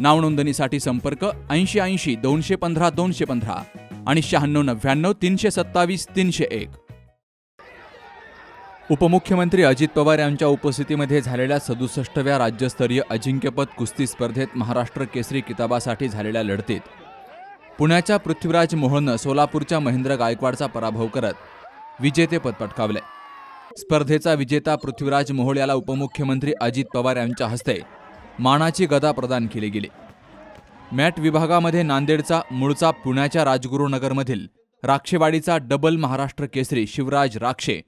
नावनोंदणीसाठी संपर्क ऐंशी ऐंशी दोनशे पंधरा दोनशे पंधरा आणि शहाण्णव नव्याण्णव तीनशे सत्तावीस तीनशे एक. उपमुख्यमंत्री अजित पवार यांच्या उपस्थितीमध्ये झालेल्या सदुसष्टव्या राज्यस्तरीय अजिंक्यपद कुस्ती स्पर्धेत महाराष्ट्र केसरी किताबासाठी झालेल्या लढतीत पुण्याच्या पृथ्वीराज मोहननं सोलापूरच्या महेंद्र गायकवाडचा पराभव करत विजेतेपद पटकावले. स्पर्धेचा विजेता पृथ्वीराज मोहोळ याला उपमुख्यमंत्री अजित पवार यांच्या हस्ते मानाची गदा प्रदान केली गेली. मॅट विभागामध्ये नांदेडचा मूळचा पुण्याच्या राजगुरुनगरमधील राक्षेवाडीचा डबल महाराष्ट्र केसरी शिवराज राक्षे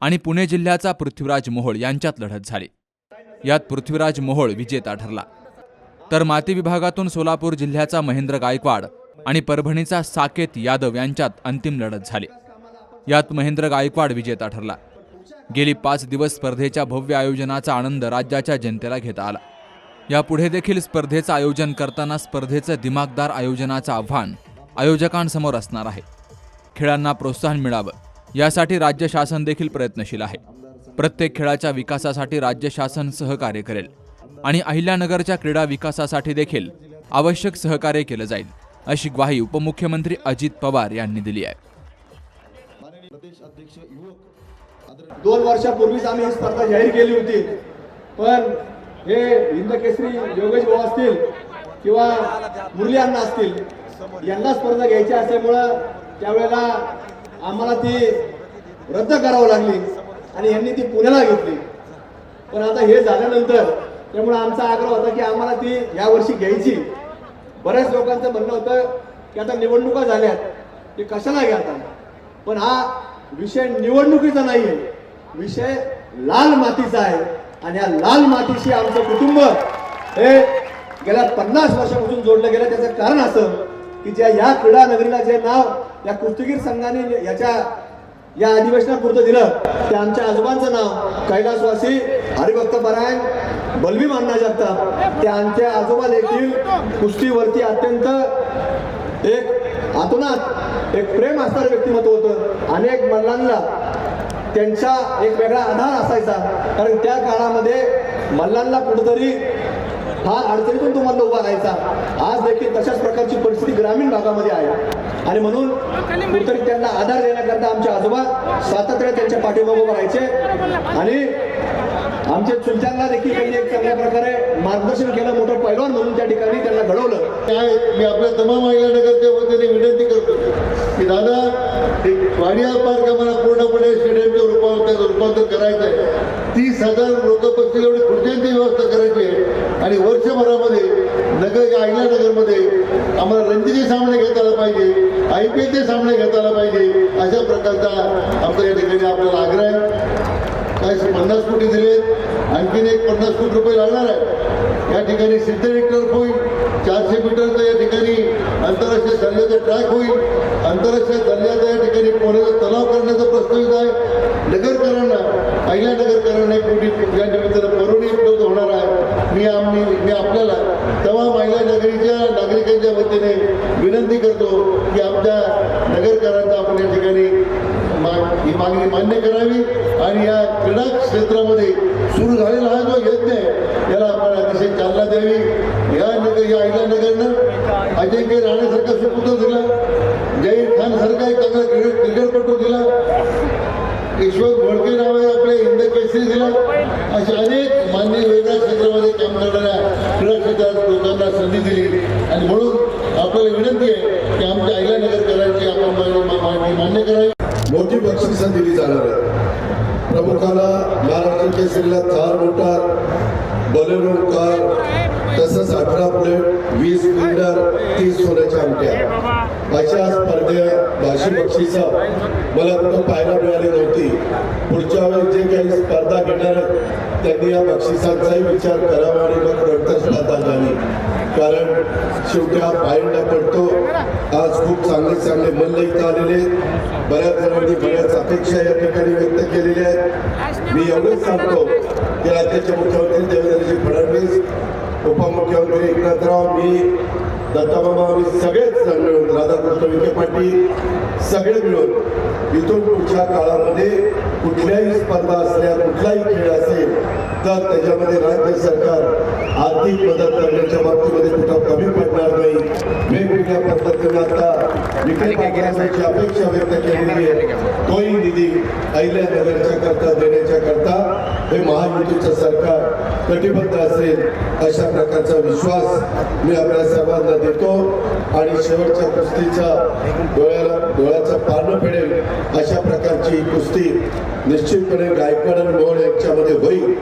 आणि पुणे जिल्ह्याचा पृथ्वीराज मोहोळ यांच्यात लढत झाली. यात पृथ्वीराज मोहोळ विजेता ठरला. तर माती विभागातून सोलापूर जिल्ह्याचा महेंद्र गायकवाड आणि परभणीचा साकेत यादव यांच्यात अंतिम लढत झाली. यात महेंद्र गायकवाड विजेता ठरला. गेली पाच दिवस स्पर्धेच्या भव्य आयोजनाचा आनंद राज्याच्या जनतेला घेता आला. यापुढे देखील स्पर्धेचं आयोजन करताना स्पर्धेचं दिमागदार आयोजनाचं आव्हान आयोजकांसमोर असणार आहे. खेळांना प्रोत्साहन मिळावं यासाठी राज्य शासन देखील प्रयत्नशील आहे. प्रत्येक खेळाच्या विकासासाठी राज्य शासन सहकार्य करेल आणि अहिल्यानगरच्या क्रीडा विकासासाठी देखील आवश्यक सहकार्य केलं जाईल अशी ग्वाही उपमुख्यमंत्री अजित पवार यांनी दिली आहे. दोन वर्षापूर्वीच आम्ही ही स्पर्धा जाहीर केली होती पण हे हिंद केसरी योगेश भाऊ असतील किंवा मुरली अण्णा असतील यांना स्पर्धा घ्यायची असल्यामुळं त्यावेळेला आम्हाला ती रद्द करावं लागली आणि यांनी ती पुण्याला घेतली. पण आता हे झाल्यानंतर त्यामुळे आमचा आग्रह होता की आम्हाला ती या वर्षी घ्यायची. बऱ्याच लोकांचं म्हणणं होतं की आता निवडणुका झाल्यात ते कशाला घ्या आता? पण हा विषय निवडणुकीचा नाही आहे विषय लाल मातीचा आहे. आणि या लाल मातीशी आमचं कुटुंब हे गेल्या पन्नास वर्षापासून जोडलं गेलं. त्याचं कारण असं की ज्या या क्रीडा नगरीला जे नाव या कुस्तीगीर संघाने याच्या या अधिवेशनापुरतं दिलं. ते आमच्या आजोबांचं नाव कैलासवासी हरिभक्त परायण बलवी मानना जगताप ते आमच्या आजोबा देखील कुस्तीवरती अत्यंत एक आतोनात एक प्रेम असणारं व्यक्तिमत्व होतं. अनेक मल्लांना त्यांचा एक वेगळा आधार असायचा. कारण त्या काळामध्ये मल्लांना कुठेतरी फार अडचणीतून तुम्हाला उभा राहायचा. आज देखील तशाच प्रकारची परिस्थिती ग्रामीण भागामध्ये आहे. आणि म्हणून कुठेतरी त्यांना आधार देण्याकरता आमचे आजोबा सातत्याने त्यांच्या पाठीमागे उभं राहायचे. आणि आमच्या चुलत्यांना देखील त्यांनी एक चांगल्या प्रकारे मार्गदर्शन केलं मोठं पैलवान म्हणून त्या ठिकाणी त्यांना घडवलं. काय मी आपल्या तमाम महिला नगरच्या वतीने विनंती करतो की दादा हे वाडिया पार्क आम्हाला पूर्णपणे स्टेडियमच्या रूपावर रूपांतर करायचं आहे. तीस हजार लोक बसतील एवढी खुर्च्यांची व्यवस्था करायची आहे. आणि वर्षभरामध्ये नगर या नगरमध्ये आम्हाला रणजीचे सामने घेता आला पाहिजे आय पी एलचे सामने घेता आला पाहिजे अशा प्रकारचा आमचा या ठिकाणी आपल्याला आग्रह आहे. काय पन्नास कोटी दिलेत आणखीन एक पन्नास कोटी रुपये लागणार आहे या ठिकाणी सिंथेटिक टर्फ होईल. चारशे मीटरचं या ठिकाणी आंतरराष्ट्रीय दर्जाचा ट्रॅक होईल. आंतरराष्ट्रीय दर्जाचा या ठिकाणी पोहण्याचा तलाव करण्याचा प्रस्तावित आहे. नगरकरांना पहिल्या नगरकरांना एक मोठी या निमित्तानं परवणी उपलब्ध होणार आहे. मी आम्ही मी आपल्याला तेव्हा महिला नगरीच्या नागरिकांच्या वतीने विनंती करतो की आमच्या नगरकरांचा आपण या ठिकाणी मा- ही मागणी मान्य करा. आणि या क्रीडा क्षेत्रामध्ये सुरू झालेला हा जो यज्ञ आहे याला आपण अतिशय चालना द्यावी. या नगर या अहिल्या नगरनं अजिंक्य राणेसारखा सुपुत्र दिला. जहीर खान सारखा एक चांगला क्रिकेट क्रिकेटपटू दिला. ईश्वर घोडके नाव आहे आपल्या हिंद केसरी दिला. अशा अनेक मान्य वेगळ्या क्षेत्रामध्ये काम करणाऱ्या क्रीडा क्षेत्रात लोकांना संधी दिली. आणि म्हणून आपल्याला विनंती आहे की आमच्या अहिल्या नगरकरांची आपण मान्य करावी. मोठी बक्षिसं दिली जाणार आहे महाराष्ट्र जिल्ह्यात चार मोटार बलेनो कार तसंच अठरा प्लेट वीस फिल्डर तीस सोन्याच्या आमट्या अशा स्पर्धे भाषी बक्षिसं मला कुठं पाहायला मिळाली नव्हती. पुढच्या वेळेस जे काही स्पर्धा घेणार आहेत त्यांनी या बक्षिसांचाही विचार करावा आणि मग नंतर स्पर्धा घ्यावी कारण शेवटी पायंडा पडतो आज खूप चांगले चांगले मल्ल इथं आलेले आहेत. बऱ्याच जणांनी बऱ्याच अपेक्षा या ठिकाणी व्यक्त केलेल्या आहेत. मी एवढंच सांगतो की राज्याचे मुख्यमंत्री देवेंद्रजी फडणवीस उपमुख्यमंत्री एकनाथराव मी दत्ताबाबा आम्ही सगळेच जण मिळून राधाकृष्ण विखे पाटील सगळे मिळून इथून पुढच्या काळामध्ये कुठल्याही स्पर्धा असल्या कुठलाही खेळ असल्या तर त्याच्यामध्ये राज्य सरकार आर्थिक मदत करण्याच्या बाबतीमध्ये कुठं कमी पडणार नाही. वेगवेगळ्या पद्धतीने आता विखे पाटलांची अपेक्षा व्यक्त केलेली आहे. तोही निधी अहिल्यानगरच्या करता देण्याच्या करता हे महायुतीचं सरकार कटिबद्ध असेल अशा प्रकारचा विश्वास मी आपल्या सर्वांना देतो. आणि शेवटच्या कुस्तीचा डोळ्याला डोळ्याचं पानं फेडेल अशा प्रकारची ही कुस्ती निश्चितपणे गायकवाड आणि मोहोळ यांच्यामध्ये होईल.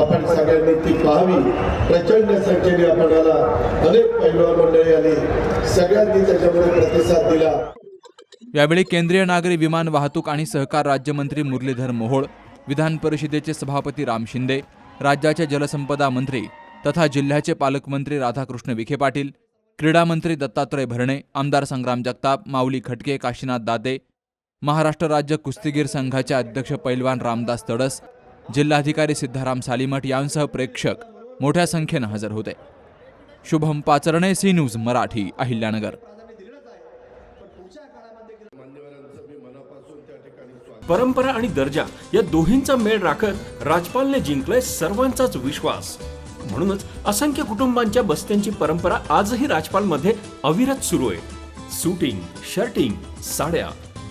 आपण सगळ्यांनी ती पाहावी. प्रचंड संख्येने आपणाला अनेक पैलवान मंडळी आली सगळ्यांनी त्याच्यामध्ये प्रतिसाद दिला. यावेळी केंद्रीय नागरी विमान वाहतूक आणि सहकार राज्यमंत्री मुरलीधर मोहोळ विधान परिषदेचे सभापती राम शिंदे राज्याचे जलसंपदा मंत्री तथा जिल्ह्याचे पालकमंत्री राधाकृष्ण विखे पाटील क्रीडा मंत्री दत्तात्रय भरणे आमदार संग्राम जगताप माऊली खटके काशीनाथ दादे महाराष्ट्र राज्य कुस्तीगीर संघाचे अध्यक्ष पैलवान रामदास तडस जिल्हाधिकारी सिद्धाराम सालीमठ यांसह प्रेक्षक मोठ्या संख्येनं हजर होते. Shubham Pacharne C news Marathi Ahilyanagar. परंपरा आणि दर्जा या दोन्हींचा मेळ राखत राजपालने जिंकलाय सर्वांचाच विश्वास. म्हणूनच असंख्य कुटुंबांच्या बस्त्यांची परंपरा आजही राजपालमध्ये अविरत सुरू आहे. सुटिंग शर्टिंग साड्या